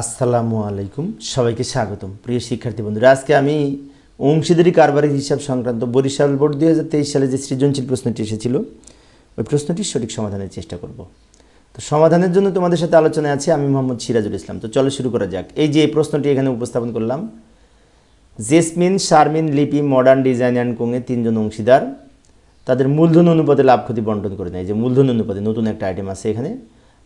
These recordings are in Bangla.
আসসালামু আলাইকুম। সবাইকে স্বাগতম। প্রিয় শিক্ষার্থী বন্ধুরা, আজকে আমি অংশীদারি কারবারের হিসাব সংক্রান্ত বরিশাল বোর্ড দুই হাজার তেইশ সালে যে সৃজনশীল প্রশ্নটি এসেছিল, ওই প্রশ্নটির সঠিক সমাধানের চেষ্টা করব। তো সমাধানের জন্য তোমাদের সাথে আলোচনায় আছে আমি মোহাম্মদ সিরাজুল ইসলাম। তো চলো শুরু করা যাক। এই যে প্রশ্নটি এখানে উপস্থাপন করলাম। Jesmin, Sharmin, Lipi, modern design and কোংয়ে তিনজন অংশীদার, তাদের মূলধন অনুপাতে লাভ ক্ষতি বন্টন করে নেয়। যে মূলধন অনুপাতে নতুন একটা আইটেম আছে এখানে।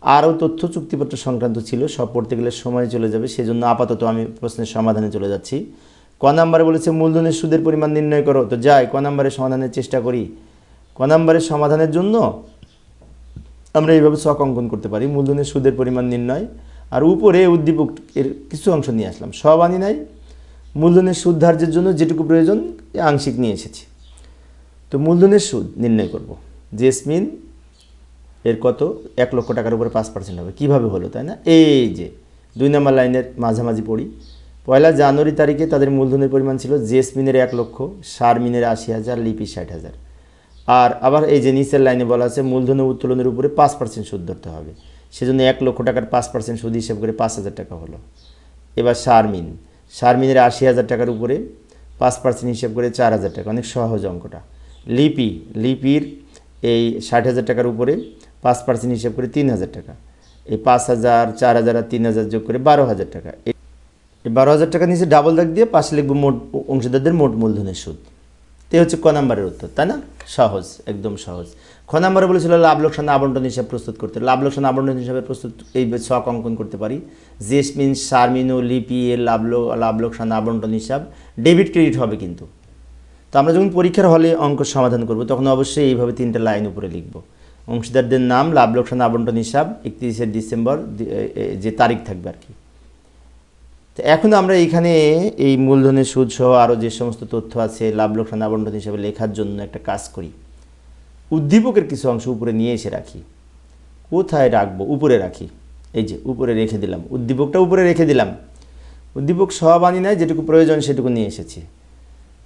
আরও তথ্য চুক্তিপত্র সংক্রান্ত ছিল, সব পড়তে গেলে সময় চলে যাবে, সেজন্য আপাতত আমি প্রশ্নের সমাধানে চলে যাচ্ছি। ক নাম্বারে বলেছে, মূলধনের সুদের পরিমাণ নির্ণয় করো। তো যাই, ক নাম্বারে সমাধানের চেষ্টা করি। ক নাম্বারের সমাধানের জন্য আমরা এইভাবে ছক অঙ্কন করতে পারি। মূলধনের সুদের পরিমাণ নির্ণয়। আর উপরে উদ্দীপক এর কিছু অংশ নিয়ে আসলাম। সব আনি নাই। মূলধনের সুদ ধার্যের জন্য যেটুকু প্রয়োজন আংশিক নিয়ে এসেছি। তো মূলধনের সুদ নির্ণয় করব। জেসমিন এর কত? এক লক্ষ টাকার উপরে পাঁচ পার্সেন্ট হবে। কীভাবে হলো, তাই না? এই যে, দুই নম্বর লাইনের মাঝামাঝি পড়ি। পয়লা জানুয়ারি তারিখে তাদের মূলধনের পরিমাণ ছিল জেসমিনের এক লক্ষ, শারমিনের আশি হাজার, লিপি ষাট হাজার। আর আবার এই যে নিচের লাইনে বলা আছে মূলধনের উত্তোলনের উপরে পাঁচ পার্সেন্ট সুদ ধরতে হবে। সেজন্য এক লক্ষ টাকার পাঁচ পার্সেন্ট সুদ হিসেব করে পাঁচ হাজার টাকা হলো। এবার শারমিন। শারমিনের আশি হাজার টাকার উপরে পাঁচ পার্সেন্ট হিসেব করে চার হাজার টাকা। অনেক সহজ অঙ্কটা। লিপি, লিপির এই ষাট হাজার টাকার উপরে পাঁচ পার্সেন্ট হিসাব করে তিন হাজার টাকা। এই পাঁচ হাজার, চার হাজার আর তিন হাজার যোগ করে বারো হাজার টাকা। এই বারো হাজার টাকা নিচে ডাবল দাগ দিয়ে পাশে লিখব মোট অংশীদারদের মোট মূলধনের সুদ। তো হচ্ছে ক নাম্বারের উত্তর, তাই না? সহজ, একদম সহজ। খ নাম্বারে বলেছিল লাভ লোকসান আবন্টন হিসাব প্রস্তুত করতে। লাভ লোকসান আবন্টন হিসাবে প্রস্তুত এই ছক অঙ্কন করতে পারি। জেসমিন, শারমিন ও লিপি এর লাভ লাভ লোকসান আবন্টন হিসাব। ডেবিট ক্রেডিট হবে কিন্তু। তো আমরা যখন পরীক্ষার হলে অঙ্ক সমাধান করব, তখন অবশ্যই এইভাবে তিনটা লাইন উপরে লিখব। অংশীদারদের নাম, লাভ, লোকসান, আবন্টন হিসাব, একত্রিশে ডিসেম্বর যে তারিখ থাকবে আর কি। তো এখন আমরা এখানে এই মূলধনের সুদ সহ আরও যে সমস্ত তথ্য আছে, লাভ, লোকসান, আবন্টন হিসাবে লেখার জন্য একটা কাজ করি। উদ্দীপকের কিছু অংশ উপরে নিয়ে এসে রাখি। কোথায় রাখব? উপরে রাখি। এই যে, উপরে রেখে দিলাম। উদ্দীপকটা উপরে রেখে দিলাম। উদ্দীপক সব আনি নাই, যেটুকু প্রয়োজন সেটুকু নিয়ে এসেছি।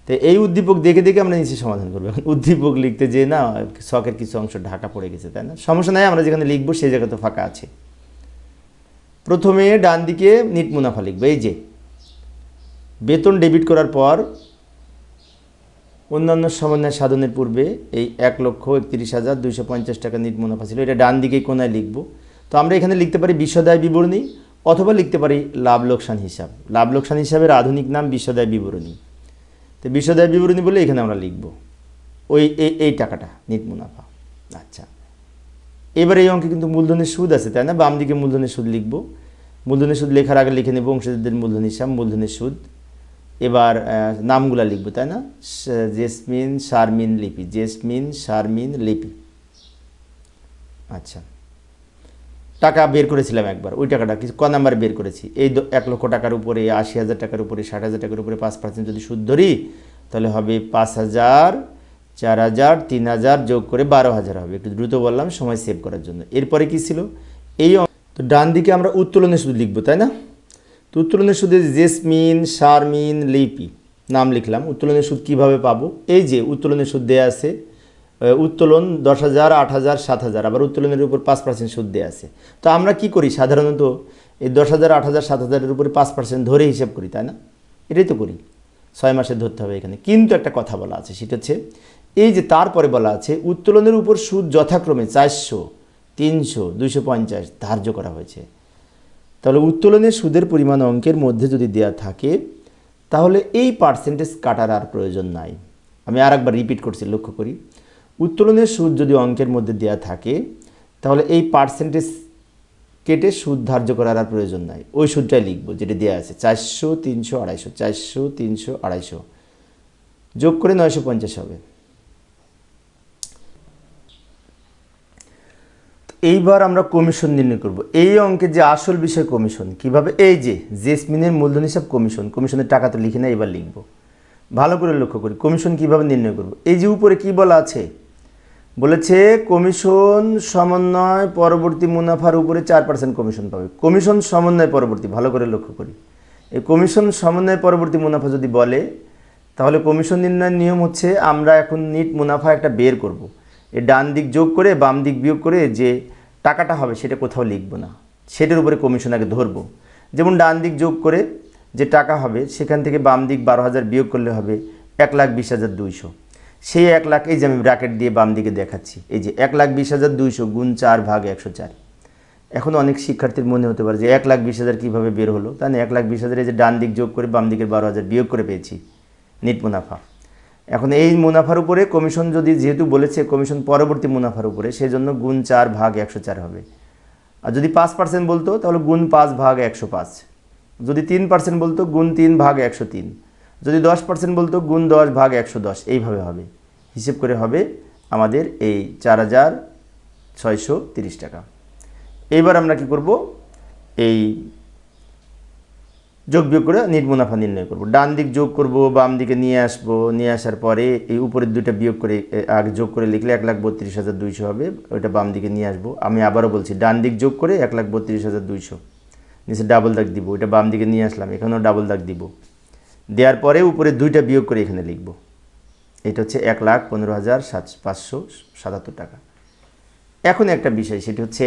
তো এই উদ্দীপক দেখে দেখে আমরা নিচে সমাধান করব। এখন উদ্দীপক লিখতে যে না, শখের কিছু অংশ ঢাকা পড়ে গেছে, তাই না? সমস্যা নাই, আমরা যেখানে লিখব সেই জায়গা তো ফাঁকা আছে। প্রথমে ডান দিকে নিট মুনাফা লিখব, এই যে। বেতন ডেবিট করার পর অন্যান্য সমন্বয় সাধনের পূর্বে এই এক লক্ষ একত্রিশ হাজার দুইশো পঞ্চাশ টাকা নিট মুনাফা ছিল, এটা ডান দিকে কোনায় লিখব। তো আমরা এখানে লিখতে পারি বিশ্বদায় বিবরণী, অথবা লিখতে পারি লাভ লোকসান হিসাব। লাভ লোকসান হিসাবের আধুনিক নাম বিশ্বদায় বিবরণী। তো বিশ্বদায় বিবরণী বলে এখানে আমরা লিখব। ওই, এই টাকাটা, নিট মুনাফা। আচ্ছা। এবার এই অঙ্কে কিন্তু মূলধনের সুদ আছে, তাই না? বাম দিকে মূলধনের সুদ লিখব। মূলধনের সুদ লেখার আগে লিখে নেব অংশীদারদের মূলধন হিসাব, মূলধনের সুদ। এবার নামগুলা লিখব, তাই না? জেসমিন, শারমিন লিপি। জেসমিন, শারমিন লিপি। আচ্ছা। টাকা বের করেছিলাম একবার, ওই টাকাটা কিছু ক নাম্বার বের করেছি? এই এক লক্ষ টাকার উপরে, আশি হাজার টাকার উপরে, ষাট হাজার টাকার উপরে, পাঁচ পার্সেন্ট যদি সুদ ধরি, তাহলে হবে পাঁচ হাজার, চার হাজার, তিন হাজার যোগ করে বারো হাজার হবে। একটু দ্রুত বললাম, সময় সেভ করার জন্য। এরপরে কি ছিল? এই তো ডান দিকে আমরা উত্তোলনের সুদ লিখব, তাই না? তো উত্তোলনের সুদে জেসমিন, শারমিন, লিপি, নাম লিখলাম। উত্তোলনের সুদ কীভাবে পাবো? এই যে উত্তোলনের সুদ দেয়া আছে উত্তোলন দশ হাজার, আট হাজার, সাত হাজার, আবার উত্তোলনের উপর পাঁচ পার্সেন্ট সুদ দেওয়া আছে। তো আমরা কি করি? সাধারণত এই দশ হাজার, আট হাজার, সাত হাজারের উপরে পাঁচ পার্সেন্ট ধরে হিসাব করি, তাই না? এটাই তো করি। ছয় মাসে ধরতে হবে এখানে। কিন্তু একটা কথা বলা আছে, সেটা হচ্ছে এই যে তারপরে বলা আছে, উত্তোলনের উপর সুদ যথাক্রমে চারশো, তিনশো, দুইশো পঞ্চাশ ধার্য করা হয়েছে। তাহলে উত্তোলনের সুদের পরিমাণ অঙ্কের মধ্যে যদি দেয়া থাকে, তাহলে এই পার্সেন্টেজ কাটার আর প্রয়োজন নাই। আমি আর একবার রিপিট করছি, লক্ষ্য করি। উত্তোলনের সুদ যদি অঙ্কের মধ্যে দেয়া থাকে, তাহলে এই পার্সেন্টেজ কেটে সুদ ধার্য করার আর প্রয়োজন নাই। ওই সুদটাই লিখব, যেটা দেওয়া আছে, চারশো, তিনশো, আড়াইশো, চারশো, তিনশো, আড়াইশো। যোগ করে নয়শো পঞ্চাশ হবে। এইবার আমরা কমিশন নির্ণয় করব। এই অঙ্কের যে আসল বিষয় কমিশন, কীভাবে? এই যে জেসমিনের মূলধন হিসাব কমিশন, কমিশনের টাকা তো লিখে না, এবার লিখব। ভালো করে লক্ষ্য করি, কমিশন কীভাবে নির্ণয় করব? এই যে উপরে কি বলা আছে? বলেছে, কমিশন সমন্বয় পরবর্তী মুনাফার উপরে চার পার্সেন্ট কমিশন পাবে। কমিশন সমন্বয় পরবর্তী, ভালো করে লক্ষ্য করি। এই কমিশন সমন্বয় পরবর্তী মুনাফা যদি বলে, তাহলে কমিশন নির্ণয়ের নিয়ম হচ্ছে, আমরা এখন নিট মুনাফা একটা বের করব। এ ডান দিক যোগ করে, বাম দিক বিয়োগ করে যে টাকাটা হবে, সেটা কোথাও লিখব না। সেটার উপরে কমিশন আগে ধরবো। যেমন ডান দিক যোগ করে যে টাকা হবে, সেখান থেকে বাম দিক বারো হাজার বিয়োগ করলে হবে এক লাখ বিশ হাজার দুইশো। সেই এক লাখ, এই যে আমি ব্র্যাকেট দিয়ে বাম দিকে দেখাচ্ছি, এই যে এক লাখ বিশ হাজার দুইশো গুণ চার ভাগ একশো চার। এখন অনেক শিক্ষার্থীর মনে হতে পারে যে এক লাখ বিশ হাজার কীভাবে বের হলো? না, এক লাখ বিশ হাজার এই যে ডান দিক যোগ করে বাম দিকের বারো হাজার বিয়োগ করে পেয়েছি নিট মুনাফা। এখন এই মুনাফার উপরে কমিশন যদি যেহেতু বলেছে কমিশন পরবর্তী মুনাফার উপরে সেই জন্য গুণ চার ভাগ একশো চার হবে। আর যদি পাঁচ পার্সেন্ট বলতো, তাহলে গুণ পাঁচ ভাগ একশো পাঁচ। যদি তিন পার্সেন্ট বলতো, গুণ তিন ভাগ একশো তিন। যদি দশ পার্সেন্ট বলতো, গুণ দশ ভাগ একশো দশ, এইভাবে হবে। হিসেব করে হবে আমাদের এই চার হাজার ছয়শো তিরিশ টাকা। এইবার আমরা কি করব? এই যোগ বিয়োগ করে নিট মুনাফা নির্ণয় করব। ডান দিক যোগ করব, বাম দিকে নিয়ে আসব, নিয়ে আসার পরে এই উপরের দুইটা বিয়োগ করে আগে যোগ করে লিখলে এক লাখ বত্রিশ হাজার দুইশো হবে, ওইটা বাম দিকে নিয়ে আসব। আমি আবারও বলছি, ডান দিক যোগ করে এক লাখ বত্রিশ হাজার দুইশো। নিচে ডাবল দাগ দিব, ওইটা বাম দিকে নিয়ে আসলাম, এখানেও ডাবল দাগ দিব। দেওয়ার পরে উপরে দুইটা বিয়োগ করে এখানে লিখব। এটা হচ্ছে এক লাখ পনেরো হাজার সাত পাঁচশো সাতাত্তর টাকা। এখন একটা বিষয়, সেটি হচ্ছে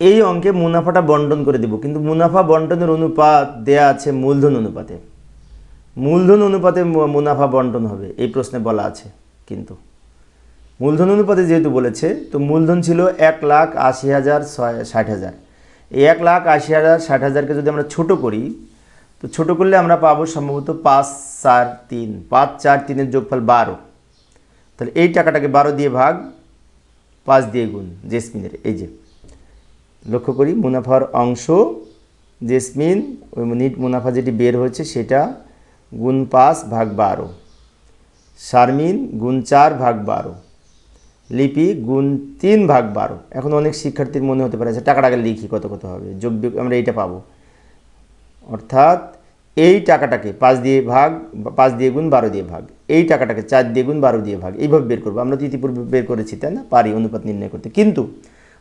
এই অঙ্কে মুনাফাটা বন্টন করে দিব, কিন্তু মুনাফা বন্টনের অনুপাত দেয়া আছে মূলধন অনুপাতে। মূলধন অনুপাতে মুনাফা বন্টন হবে, এই প্রশ্নে বলা আছে কিন্তু। মূলধন অনুপাতে যেহেতু বলেছে, তো মূলধন ছিল এক লাখ আশি হাজার ষাট হাজার। এই এক লাখ আশি হাজার ষাট হাজারকে যদি আমরা ছোট করি তো ছোট করলে আমরা পাবো সম্ভবত পাঁচ, চার, তিন। পাঁচ, চার, তিনের যোগফল বারো। তাহলে এই টাকাটাকে বারো দিয়ে ভাগ, পাঁচ দিয়ে গুণ জেসমিনের। এই যে, লক্ষ্য করি মুনাফার অংশ জেসমিন, ওই নিট মুনাফা যেটি বের হয়েছে সেটা গুণ পাঁচ ভাগ বারো। শারমিন গুণ চার ভাগ বারো। লিপি গুণ তিন ভাগ বারো। এখন অনেক শিক্ষার্থীর মনে হতে পারে যে টাকাটাকে লিখি কত কত হবে। যোগ আমরা এইটা পাবো। অর্থাৎ এই টাকাটাকে পাঁচ দিয়ে ভাগ, পাঁচ দিয়ে গুণ বারো দিয়ে ভাগ, এই টাকাটাকে চার দিয়ে গুণ বারো দিয়ে ভাগ, এইভাবে বের করব। আমরা তো ইতিপূর্বে বের করেছি, তাই না? পারি, অনুপাত নির্ণয় করতে। কিন্তু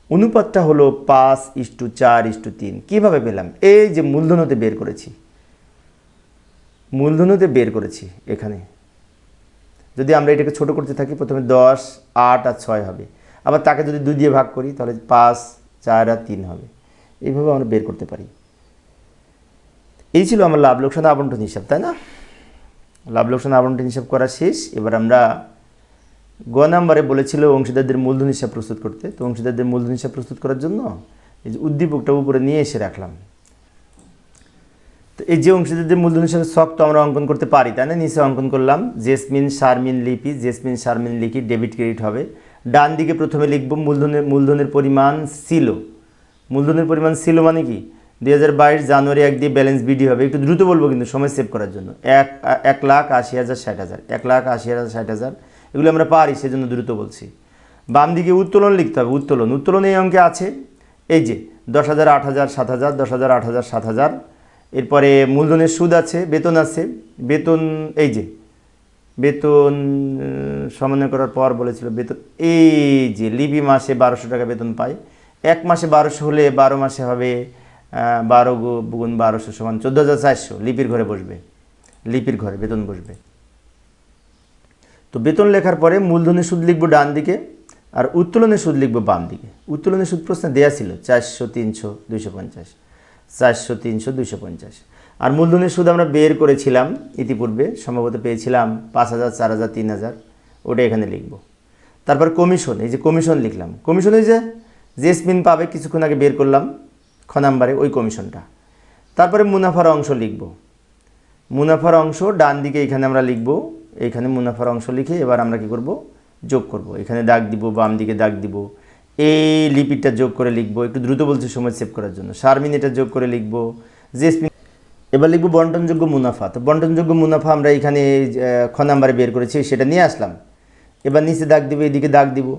অনুপাতটা হলো পাঁচ ইস্টু চার ইস্টু তিন। কীভাবে পেলাম? এই যে মূলধনতে বের করেছি। মূলধনতে বের করেছি এখানে। যদি আমরা এটাকে ছোট করতে থাকি, প্রথমে দশ, আট আর ছয় হবে। আবার তাকে যদি দুই দিয়ে ভাগ করি, তাহলে পাঁচ, চার আর তিন হবে। এইভাবে আমরা বের করতে পারি। এই ছিল আমার লাভ, লোকসান আবন্টন হিসাব, তাই না? লাভ, লোকসান আবন্টন হিসাব করা শেষ। এবার আমরা গ নাম্বারে বলেছিল অংশীদারদের মূলধন হিসাব প্রস্তুত করতে। তো অংশীদারদের মূলধন হিসাব প্রস্তুত করার জন্য এই যে উদ্দীপকটা উপরে নিয়ে এসে রাখলাম। তো এই যে অংশীদারদের মূলধন হিসাবে শখ তো আমরা অঙ্কন করতে পারি, তাই না? নিচে অঙ্কন করলাম, jasmine, Sharmin Lipi, Jesmin, Sharmin Lipi debit credit হবে। ডান দিকে প্রথমে লিখব মূলধনের মূলধনের পরিমাণ ছিল। মূলধনের পরিমাণ ছিল মানে কি? দুই হাজার বাইশ জানুয়ারি এক দিয়ে ব্যালেন্স বিডি হবে। একটু দ্রুত বলব কিন্তু, সময় সেভ করার জন্য। এক এক লাখ আশি হাজার ষাট হাজার। এক লাখ আশি হাজার ষাট হাজার। এগুলো আমরা পারি, সেজন্য দ্রুত বলছি। বাম দিকে উত্তোলন লিখতে হবে, উত্তোলন। উত্তোলন এই অঙ্কে আছে। এই যে, দশ হাজার আট হাজার সাত হাজার, দশ হাজার আট হাজার সাত হাজার। এরপরে মূলধনের সুদ আছে, বেতন আছে। বেতন, এই যে, বেতন সমন্বয় করার পর বলেছিল বেতন, এই যে লিপি মাসে বারোশো টাকা বেতন পায়। এক মাসে বারোশো হলে বারো মাসে হবে বারো গুণ বারোশো সমান চোদ্দ হাজার চারশো। লিপির ঘরে বসবে। লিপির ঘরে, বেতন বসবে। তো বেতন লেখার পরে মূলধনের সুদ লিখব ডান দিকে আর উত্তোলনের সুদ লিখব বাম দিকে। উত্তোলনের সুদ প্রশ্নে দেয়া ছিল চারশো, তিনশো, দুইশো পঞ্চাশ। চারশো, তিনশো, দুইশো পঞ্চাশ। আর মূলধনের সুদ আমরা বের করেছিলাম ইতিপূর্বে, সম্ভবত পেয়েছিলাম পাঁচ হাজার, চার হাজার, তিন হাজার। ওটা এখানে লিখব। তারপর কমিশন, এই যে কমিশন লিখলাম। কমিশনে যে জেসমিন পাবে, কিছুক্ষণ আগে বের করলাম। খ নাম্বারে ওই কমিশনটা। তারপরে মুনাফার অংশ লিখব। মুনাফার অংশ ডান দিকে এখানে আমরা লিখব এইখানে মুনাফার অংশ লিখে এবার আমরা কি করব? যোগ করব। এখানে দাগ দিব, বাম দিকে দাগ দিব। এই লিপিটা যোগ করে লিখব, একটু দ্রুত বলছি সময় সেভ করার জন্য। শারমিন এটা যোগ করে লিখব। জেসমিন এবার লিখব বন্টনযোগ্য মুনাফা। তো বন্টনযোগ্য মুনাফা আমরা এখানে খ নাম্বারে বের করেছি, সেটা নিয়ে আসলাম। এবার নিচে দাগ দিব, এদিকে দাগ দিব।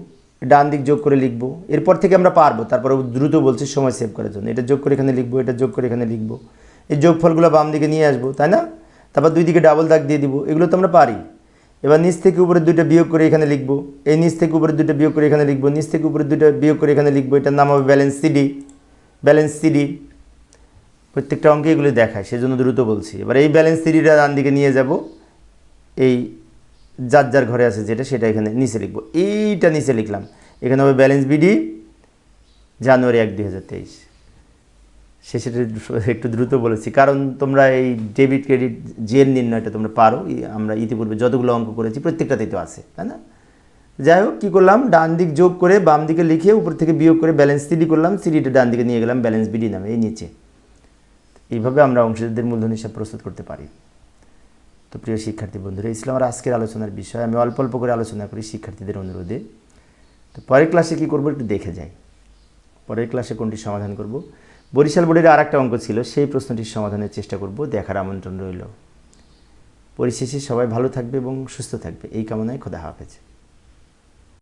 ডান দিক যোগ করে লিখব। এরপর থেকে আমরা পারব, তারপরে দ্রুত বলছি সময় সেভ করার জন্য। এটা যোগ করে এখানে লিখব, এটা যোগ করে এখানে লিখব। এই যোগফলগুলো বাম দিকে নিয়ে আসব, তাই না? তারপর দুই দিকে ডাবল দাগ দিয়ে দিব, এগুলো তো আমরা পারি। এবার নিচ থেকে উপরে দুইটা বিয়োগ করে এখানে লিখব। এই নিচ থেকে উপরে দুইটা বিয়োগ করে এখানে লিখব, নিচ থেকে উপরে দুইটা বিয়োগ করে এখানে লিখব। এটার নাম হবে ব্যালেন্স সিডি ব্যালেন্স সিডি প্রত্যেকটা অঙ্কে এগুলি দেখায়, সেজন্য দ্রুত বলছি। এবার এই ব্যালেন্স সিডিটা ডান দিকে নিয়ে যাব, এই যার যার ঘরে আছে যেটা, সেটা এখানে নিচে লিখব। এইটা নিচে লিখলাম। এখানে হবে ব্যালেন্স বিডি জানুয়ারি এক, দুই হাজার তেইশ। সে সেটা একটু দ্রুত বলেছি, কারণ তোমরা এই ডেবিট ক্রেডিট জেল নির্ণয়টা তোমরা পারো। আমরা ইতিপূর্বে যতগুলো অঙ্ক করেছি, প্রত্যেকটাতেই তো আছে, তাই না? যাই হোক, কী করলাম? ডান দিক যোগ করে বাম দিকে লিখে উপর থেকে বিয়োগ করে ব্যালেন্স সিডি করলাম। সিডিটা ডান দিকে নিয়ে গেলাম ব্যালেন্স বিডি নামে, এই নিচে। এইভাবে আমরা অংশীদারদের মূলধন হিসাব প্রস্তুত করতে পারি। তো প্রিয় শিক্ষার্থী বন্ধুরা, ইসলামের আজকের আলোচনার বিষয়, আমি অল্প অল্প করে আলোচনা করি শিক্ষার্থীদের অনুরোধে। তো পরের ক্লাসে কী করব একটু দেখে যাই। পরের ক্লাসে কোনটি সমাধান করব? বরিশাল বোর্ডের আর একটা অঙ্ক ছিল, সেই প্রশ্নটির সমাধানের চেষ্টা করব, দেখার আমন্ত্রণ রইল। পরিশেষে সবাই ভালো থাকবে এবং সুস্থ থাকবে। এই কামনায় খোদা হাফেজ।